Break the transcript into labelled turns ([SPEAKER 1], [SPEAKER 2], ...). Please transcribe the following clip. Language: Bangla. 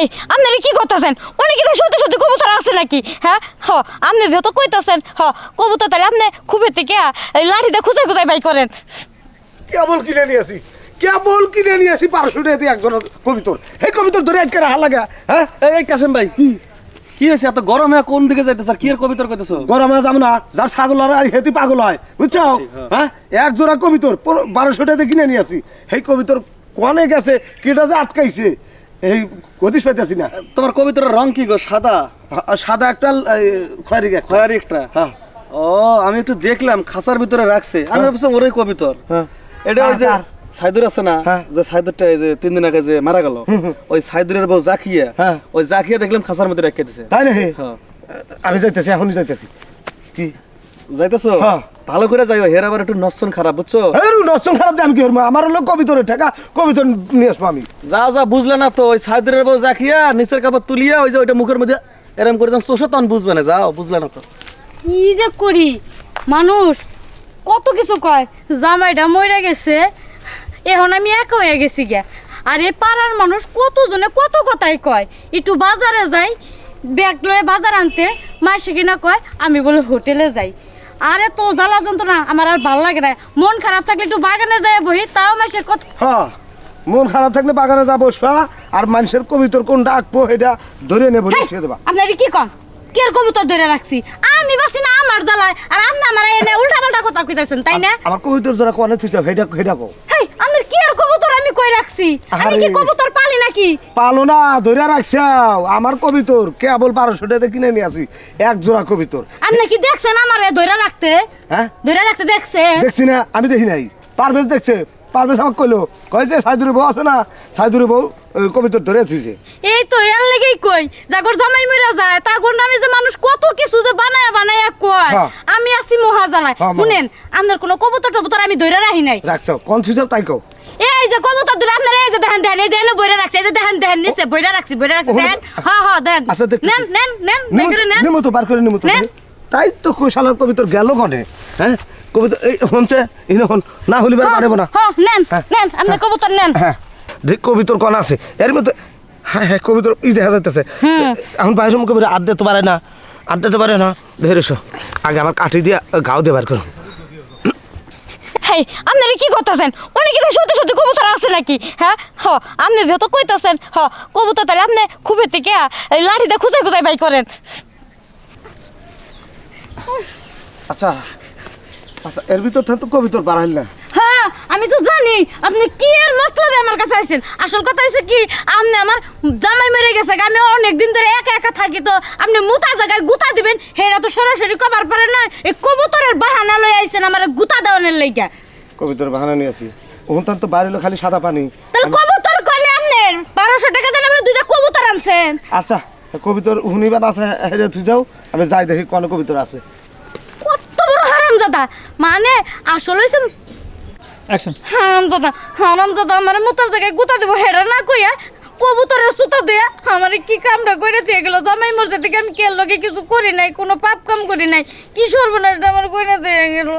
[SPEAKER 1] হেই আপনারা কি করতেছেন? উনি কি সত্যি সত্যি কবুতর আছে নাকি? হ্যাঁ? হ আপনি যেহেতু কইতাছেন হ কবুতর তাহলে আপনি খুবের থেকে এই লাঠিতে খুঁজে খুঁজে বাই করেন।
[SPEAKER 2] কেবল কিনে নিয়ে আসি কেবল কিনে নিয়ে আসি পারশো দিয়ে একজন কবিতর। এই কবিতর ধরে আটকে রাখা লাগা হ্যাঁ?
[SPEAKER 3] এই কাশেম ভাই কি? হয়েছে? এত গরম হয়ে কোন দিকে যাইতেছ? আর কি এর কবিতর কইতেছ?
[SPEAKER 2] গরমে যাব না যার ছাগল আর আর হেতি পাগল হয় বুঝছ হ্যাঁ। এক জোড়া কবিতর বারোশো টাকা দিয়ে কিনে নিয়ে আসি। এই কবিতর কনে গেছে কেটা যে আটকাইছে? এই গতিস পাইতেছি না।
[SPEAKER 3] তোমার কবিতরের রং কি গো? সাদা?
[SPEAKER 2] সাদা একটা খয়েরি
[SPEAKER 3] খয়ারি একটা?
[SPEAKER 2] হ্যাঁ।
[SPEAKER 3] ও আমি একটু দেখলাম খাসার ভিতরে রাখছে। আমি ভাবছি ওরই কবিতর।
[SPEAKER 2] হ্যাঁ।
[SPEAKER 3] এটা ওই যে সাইদুর আছে না?
[SPEAKER 2] হ্যাঁ।
[SPEAKER 3] যে সাইদুরটা এই যে তিন দিন আগে যে মারা গেল। ওই সাইদুরের বউ জাকিয়া।
[SPEAKER 2] হ্যাঁ।
[SPEAKER 3] ওই জাকিয়া দেখলাম খাসার মধ্যে রেখে দিছে।
[SPEAKER 2] তাই না
[SPEAKER 3] হ্যাঁ।
[SPEAKER 2] আমি যাইতেছি এখনই যাইতেছি। কি?
[SPEAKER 3] যাইতেছো?
[SPEAKER 2] হ্যাঁ।
[SPEAKER 3] ভালো করে যাইও হের আবার একটু নসন খারাপ বুঝছ?
[SPEAKER 2] হেরু নষ্ট খারাপ দাম কি করব? আমার লোক কবিতরের টাকা কবিতর নিয়ে আসব আমি।
[SPEAKER 3] যা যা বুঝলে না তো ওই সাইদুরের বউ জাকিয়া নিচের কাপড় তুলিয়া ওই যে ওইটা মুখের মধ্যে এরম করে যখন চোষে তখন বুঝবে না যাও বুঝলে না তো।
[SPEAKER 1] কি যে করি? মানুষ কত কিছু কয় জামাইটা মরে গেছে এখন আমি একা হয়ে গেছি গিয়া। আর এই পাড়ার মানুষ কতজনে কত কথাই কয়? একটু বাজারে যাই ব্যাগ লয়ে বাজার আনতে মাসে কিনা কয় আমি বলে হোটেলে যাই। আরে তো জ্বালা যন্ত্রণা আমার আর ভালো লাগে না। মন খারাপ থাকলে একটু বাগানে যায় বহি তাও মাসে কত
[SPEAKER 2] হ্যাঁ মন খারাপ থাকলে বাগানে যা বসবা আর মানুষের কবিতর কোনটা আঁকবো এটা ধরে নেব লিখে দেবা।
[SPEAKER 1] আপনারা কি কন? কে কবুতর ধরে রাখছি? আমি বাসি না আমার জ্বালায় আর আপনি আমার এনে উল্টা পাল্টা কথা কইতাছেন তাই না?
[SPEAKER 2] আমার কবিতর যারা কোনে তুই হেটা হেটা কো
[SPEAKER 1] হেই আমার কি আর কবুতর আমি কই রাখছি? আমি কি কবুতর নাকি?
[SPEAKER 2] পালো না ধরে রাখছাও। আমার কবিতর কেবল বারোশো টাকা কিনে নিয়ে আসি এক জোড়া কবিতর।
[SPEAKER 1] আপনি কি দেখছেন আমারে ধরে রাখতে?
[SPEAKER 2] হ্যাঁ?
[SPEAKER 1] ধরে রাখতে দেখছে?
[SPEAKER 2] দেখছি না আমি দেখি নাই। পারভেজ দেখছে পারভেজ আমাকে কইলো কয় যে সাইদুরি বউ আছে না সাইদুরি বউ কবিতর ধরে থুইছে
[SPEAKER 1] এই তো এর লেগেই কই জাগর জামাই মইরা যায় তাগর নামে যে মানুষ কত কিছু যে বানায় বানায় কয়
[SPEAKER 2] হ্যাঁ।
[SPEAKER 1] আমি আছি মহাজালায়।
[SPEAKER 2] হ্যাঁ,
[SPEAKER 1] শুনেন আপনার কোনো কবুতর টবুতর আমি ধরে রাখি নাই।
[SPEAKER 2] রাখছো কোন থুইছো তাই কও?
[SPEAKER 1] এই যে আপনারা এই যে দেখেন দেখেন এই দেখেন বইরা রাখছে এই যে দেখেন দেখেন নিচে বইরা রাখছি বইরা রাখছি দেখেন হ্যাঁ হ্যাঁ দেখেন।
[SPEAKER 2] আচ্ছা, দেখতেছি।
[SPEAKER 1] নেন নেন নেন বের নেন।
[SPEAKER 2] নিমো তো বার করে নিমো তো
[SPEAKER 1] নেন।
[SPEAKER 2] তাই তো কোশালার কবিতর গেল হ্যাঁ? কবিতর এই হনছে ইনো হন না হলি পারব না।
[SPEAKER 1] হ্যাঁ নেন
[SPEAKER 2] হ্যাঁ।
[SPEAKER 1] নেন আপনি কবুতর নেন।
[SPEAKER 2] হ্যাঁ দেখ কবিতর কোন আছে এর মধ্যে হ্যাঁ হ্যাঁ কবিতর ই দেখা যাইতেছে। এখন বাইরে কবির আড দিতে পারে না আড দিতে পারে না। ধরে এসো আগে আমার কাঠি দিয়ে গাও দিয়ে বার
[SPEAKER 1] হেই আপনারা কি করতেছেন? উনি কি সত্যি সত্যি কবুতর আছে নাকি? হ্যাঁ? হ আপনি যত কইতাছেন হ কবুতর তাহলে আপনি খুবের থেকে লাঠিতে খুঁজে খুঁজে বাই করেন।
[SPEAKER 2] আচ্ছা আচ্ছা এর ভিতর থেকে তো কবিতর বাড়াইল না।
[SPEAKER 1] হ্যাঁ আমি তো জানি আপনি কি এর মতলবে আমার কাছে আইছেন? আসল কথা হচ্ছে কি আপনি আমার জামাই মেরে গেছে আমি অনেক দিন ধরে একা একা থাকি তো আপনি মুতা জায়গায় গুতা দিবেন হেরা তো সরাসরি কবার পারে না এই কবুতরের বাহানা লই আইছেন আমার গুতা দেওয়ানের লাইগা
[SPEAKER 2] কবিতর বাহানা নিয়ে আসি ওখান তো বাড়িলো খালি সাদা পানি।
[SPEAKER 1] তাহলে কবুতর কইলে আপনার বারোশো টাকা দেন আপনি দুইটা কবুতর আনছেন।
[SPEAKER 2] আচ্ছা কবিতর হুনিবান আছে হেরে তুই যাও আমি যাই দেখি কোন কবিতর আছে।
[SPEAKER 1] কত বড় হারামজাদা। মানে আসলে হইছে
[SPEAKER 4] অ্যাকশন
[SPEAKER 1] হারামজাদা হারামজাদা আমার মুতার জায়গায় গুতা দেবো হেরা না কইয়া কবুতরের সুতা দিয়া আমার কি কামটা করে দিয়ে গেল। জামাই মর্যাদা থেকে আমি কেল লগে কিছু করি নাই কোনো পাপ কাম করি নাই। কি সর্বনাশটা আমার করে দিয়ে গেল।